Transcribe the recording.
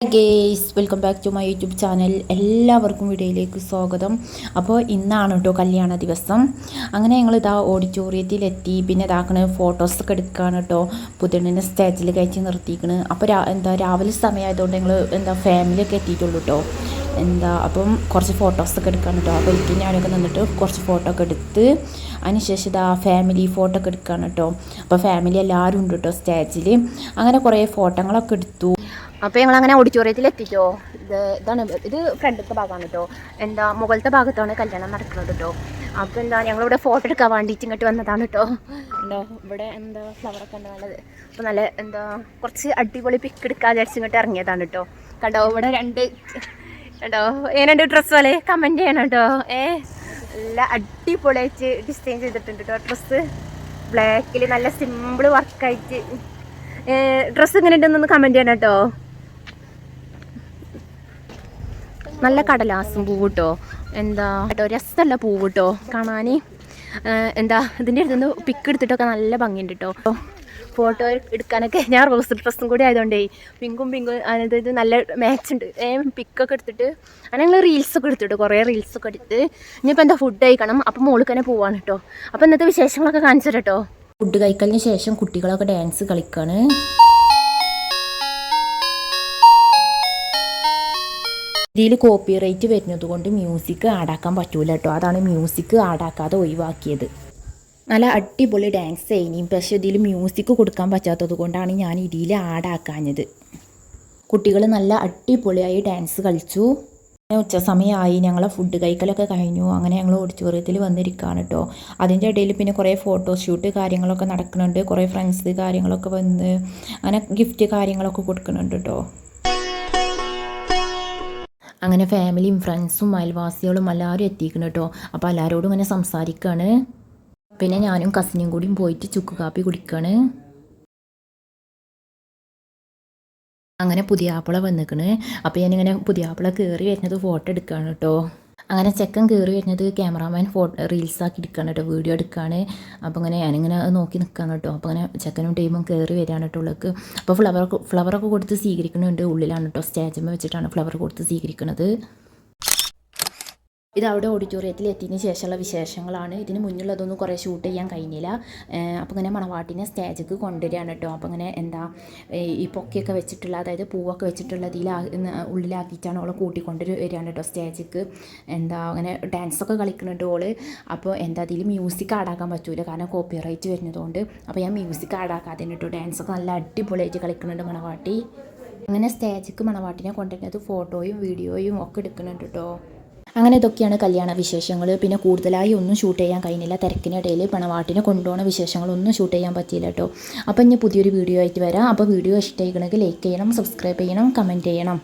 Guys welcome back to my YouTube channel. എല്ലാവർക്കും വീഡിയോയിലേക്ക് സ്വാഗതം. അപ്പോൾ ഇന്നാണ് കേട്ടോ കല്യാണ ദിവസം. അങ്ങനെ ഞങ്ങൾ ഇതാ ഓഡിറ്റോറിയത്തിലെത്തി. പിന്നെ ഇതാക്കണ ഫോട്ടോസൊക്കെ എടുക്കുകയാണ് കേട്ടോ പുതിയണ്ണിനെ സ്റ്റേജിൽ കയറ്റി നിർത്തിക്കണ് അപ്പോൾ എന്താ രാവിലെ സമയമായതുകൊണ്ട് ഞങ്ങൾ എന്താ ഫാമിലിയൊക്കെ എത്തിയിട്ടുള്ളൂ കേട്ടോ എന്താ അപ്പം കുറച്ച് ഫോട്ടോസൊക്കെ എടുക്കാൻ കേട്ടോ അപ്പോൾ എനിക്ക് ഞാനൊക്കെ നിന്നിട്ട് കുറച്ച് ഫോട്ടോ ഒക്കെ എടുത്ത് അതിനുശേഷം ഇതാ ഫാമിലി ഫോട്ടോ ഒക്കെ എടുക്കുകയാണ് കേട്ടോ അപ്പോൾ ഫാമിലി എല്ലാവരും ഉണ്ട് കേട്ടോ സ്റ്റേജിൽ അങ്ങനെ കുറേ ഫോട്ടോകളൊക്കെ എടുത്തു. അപ്പോൾ ഞങ്ങൾ അങ്ങനെ ഓഡിറ്റോറിയത്തിൽ എത്തിട്ടോ ഇത് ഇതാണ് ഇത് ഫ്രണ്ടത്തെ ഭാഗമാണ് കേട്ടോ എന്താ മുകളിലത്തെ ഭാഗത്താണ് കല്യാണം നടക്കുന്നത് കേട്ടോ അപ്പോൾ എന്താ ഞങ്ങളിവിടെ ഫോട്ടോ എടുക്കാൻ വേണ്ടിയിട്ട് ഇങ്ങോട്ട് വന്നതാണ് കേട്ടോ എന്താ ഇവിടെ എന്താ ഫ്ലവറൊക്കെ ഉണ്ട് നല്ലത് അപ്പോൾ നല്ല എന്താ കുറച്ച് അടിപൊളി പിക്ക് എടുക്കാൻ വിചാരിച്ച് ഇങ്ങോട്ട് ഇറങ്ങിയതാണ് കേട്ടോ കണ്ടോ ഇവിടെ രണ്ട് കണ്ടോ ഏനുണ്ട് ഡ്രസ്സ് പോലെ കമന്റ് ചെയ്യണം കേട്ടോ ഏ നല്ല അടിപൊളിയായിട്ട് ഡിസൈൻ ചെയ്തിട്ടുണ്ട് കേട്ടോ ഡ്രസ്സ് ബ്ലാക്കിൽ നല്ല സിമ്പിൾ വർക്കായിട്ട് ഡ്രസ്സ് ഇങ്ങനെ ഉണ്ടെന്നൊന്ന് കമന്റ് ചെയ്യണം കേട്ടോ നല്ല കടലാസും പൂവ് കിട്ടോ എന്താ കേട്ടോ രസമല്ല പൂവ് കിട്ടോ കാണാൻ എന്താ ഇതിന്റെ അടുത്തുനിന്ന് പിക്ക് എടുത്തിട്ടൊക്കെ നല്ല ഭംഗിയുണ്ട് കേട്ടോ ഫോട്ടോ എടുക്കാനൊക്കെ ഞാൻ റോസ് ഡ്രസ്സും കൂടി ആയതുകൊണ്ടേ പിങ്കും പിങ്കും അതായത് നല്ല മാച്ച് ഉണ്ട്. പിക്കൊക്കെ എടുത്തിട്ട് അങ്ങനെ ഞങ്ങൾ റീൽസൊക്കെ എടുത്തിട്ട് കുറേ റീൽസൊക്കെ എടുത്ത് ഇനിയിപ്പോൾ എന്താ ഫുഡ് കഴിക്കണം? അപ്പം മോൾക്ക് തന്നെ പോവാണ് കേട്ടോ അപ്പോൾ ഇന്നത്തെ വിശേഷങ്ങളൊക്കെ കാണിച്ചു കേട്ടോ ഫുഡ് കഴിക്കലിന് ശേഷം കുട്ടികളൊക്കെ ഡാൻസ് കളിക്കാണ്. ഇതിൽ കോപ്പി റൈറ്റ് വരുന്നത് കൊണ്ട് മ്യൂസിക് ആടാക്കാൻ പറ്റൂല കേട്ടോ അതാണ് മ്യൂസിക് ആടാക്കാതെ ഒഴിവാക്കിയത്. നല്ല അടിപൊളി ഡാൻസ് ആയിനി പക്ഷെ ഇതിൽ മ്യൂസിക് കൊടുക്കാൻ പറ്റാത്തത് കൊണ്ടാണ് ഞാൻ ഇതിൽ ആടാക്കാഞ്ഞത് കുട്ടികൾ നല്ല അടിപൊളിയായി ഡാൻസ് കളിച്ചു. ഉച്ച സമയമായി ഞങ്ങളെ ഫുഡ് കഴിക്കലൊക്കെ കഴിഞ്ഞു. അങ്ങനെ ഞങ്ങൾ ഓഡിറ്റോറിയത്തിൽ വന്നിരിക്കുകയാണ് കേട്ടോ അതിന്റെ ഇടയിൽ പിന്നെ കുറേ ഫോട്ടോഷൂട്ട് കാര്യങ്ങളൊക്കെ നടക്കുന്നുണ്ട് കുറേ ഫ്രണ്ട്സ് കാര്യങ്ങളൊക്കെ വന്ന് അങ്ങനെ ഗിഫ്റ്റ് കാര്യങ്ങളൊക്കെ കൊടുക്കുന്നുണ്ട് കേട്ടോ അങ്ങനെ ഫാമിലിയും ഫ്രണ്ട്സും അയൽവാസികളും എല്ലാവരും എത്തിക്കണം കേട്ടോ. അപ്പോൾ എല്ലാവരോടും ഇങ്ങനെ സംസാരിക്കുകയാണ് പിന്നെ ഞാനും കസിനും കൂടിയും പോയിട്ട് ചുക്ക് കാപ്പി കുടിക്കുകയാണ് അങ്ങനെ പുതിയാപ്പിള വന്നിക്കണ്. അപ്പോൾ ഞാനിങ്ങനെ പുതിയാപ്പിള കയറി വരുന്നത് ഫോട്ടോ എടുക്കുകയാണ് കേട്ടോ. അങ്ങനെ ചെക്കൻ കയറി വരുന്നത് ക്യാമറാമാൻ ഫോട്ടോ റീൽസാക്കി എടുക്കുകയാണ് കേട്ടോ വീഡിയോ എടുക്കുകയാണ് അപ്പോൾ അങ്ങനെ ഞാനിങ്ങനെ നോക്കി നിൽക്കുകയാണ് കേട്ടോ അപ്പോൾ അങ്ങനെ ചെക്കനും ടീമും കയറി വരികയാണ് കേട്ടോ ഉള്ളത് അപ്പോൾ ഫ്ലവർ ഫ്ലവറൊക്കെ കൊടുത്ത് സ്വീകരിക്കുന്നുണ്ട്. ഉള്ളിലാണ് കേട്ടോ സ്റ്റേജമ്മ വെച്ചിട്ടാണ് ഫ്ലവർ കൊടുത്ത് സ്വീകരിക്കുന്നത് ഇത് അവിടെ ഓഡിറ്റോറിയത്തിൽ എത്തിയതിന് ശേഷമുള്ള വിശേഷങ്ങളാണ്. ഇതിന് മുന്നിലുള്ളതൊന്നും കുറേ ഷൂട്ട് ചെയ്യാൻ കഴിഞ്ഞില്ല. അപ്പോൾ ഇങ്ങനെ മണവാട്ടിനെ സ്റ്റേജിലേക്ക് കൊണ്ടുവരികയാണ് കേട്ടോ അപ്പോൾ ഇങ്ങനെ എന്താ ഈ പൊക്കയൊക്കെ വെച്ചിട്ടുള്ള അതായത് പൂവൊക്കെ വെച്ചിട്ടുള്ള ഇതിൽ ഉള്ളിലാക്കിയിട്ടാണ് അവളെ കൂട്ടിക്കൊണ്ട് വരികയാണ് കേട്ടോ സ്റ്റേജിക്ക് എന്താ അങ്ങനെ ഡാൻസൊക്കെ കളിക്കുന്നുണ്ട് ഓൾ. അപ്പോൾ എന്താ അതിൽ മ്യൂസിക് ആടാക്കാൻ പറ്റൂല. കാരണം കോപ്പി റൈറ്റ് വരുന്നതുകൊണ്ട്. അപ്പോൾ ഞാൻ മ്യൂസിക് ആടാക്കാതെ കേട്ടോ ഡാൻസൊക്കെ നല്ല അടിപൊളിയായിട്ട് കളിക്കുന്നുണ്ട് മണവാട്ടി. അങ്ങനെ സ്റ്റേജിക്ക് മണവാട്ടിനെ കൊണ്ടുവരുന്നത് ഫോട്ടോയും വീഡിയോയും ഒക്കെ എടുക്കുന്നുണ്ട് കേട്ടോ അങ്ങനെ ഇതൊക്കെയാണ് കല്യാണ വിശേഷങ്ങൾ പിന്നെ കൂടുതലായി ഒന്നും ഷൂട്ട് ചെയ്യാൻ കഴിഞ്ഞില്ല. തിരക്കിനിടയിൽ പണവാട്ടിനെ കൊണ്ടുപോകുന്ന വിശേഷങ്ങളൊന്നും ഷൂട്ട് ചെയ്യാൻ പറ്റിയില്ല കേട്ടോ അപ്പോൾ ഇനി പുതിയൊരു വീഡിയോ ആയിട്ട് വരാം. അപ്പോൾ വീഡിയോ ഇഷ്ടമായിക്കണമെങ്കിൽ ലൈക്ക് ചെയ്യണം സബ്സ്ക്രൈബ് ചെയ്യണം കമന്റ് ചെയ്യണം.